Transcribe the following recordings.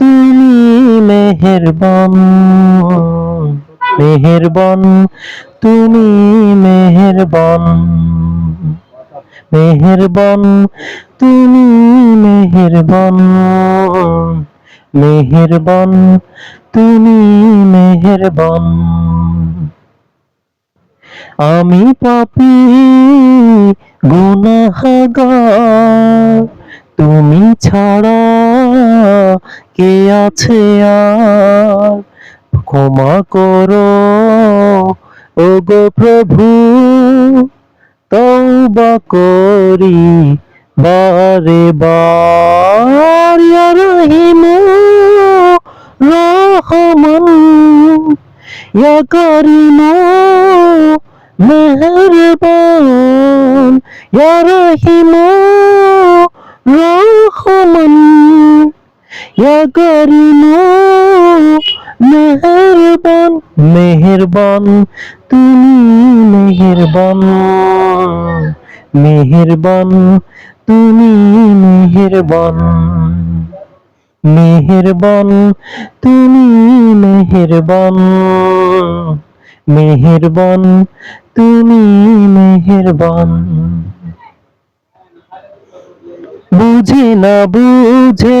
তুমি মেহেরবান মেহেরবান, তুমি মেহেরবান মেহেরবান, তুমি মেহেরবান মেহেরবান, তুমি মেহেরবান। আমি পাপি, গুনাহগার, তুমি ছাড়া কে আছে আর? ক্ষমা করো। ও গো প্রভু, তওবা করি। বারে বার রহিম মেহেরবান। ইয়া রহিম, রহমান। ইয়া মেহেরবান, তুমি মেহেরবান। মেহেরবান, তুমি মেহেরবান। মেহেরবান, তুমি মেহেরবান। মেহেরবান, তুমি মেহেরবান। বুঝে না বুঝে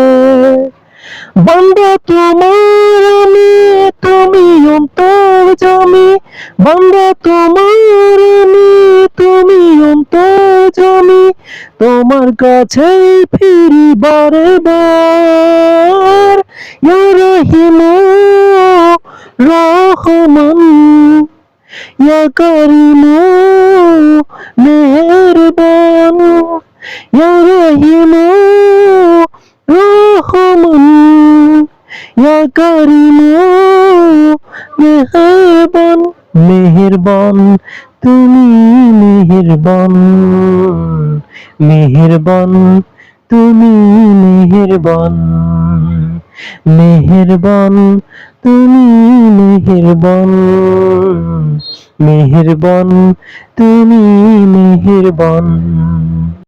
বান্দা তোমার আমি, তুমি অন্তর জমি। বান্দা তোমার আমি, তুমি অন্তর জমি। তোমার কাছে ফিরি বারে বার রহিম রহমান। ইয়া করিম ইয়া করিম তুমি মেহেরবান মেহেরবান তুমি মেহেরবান মেহেরবান তুমি মেহেরবান মেহেরবান তুমি মেহেরবান।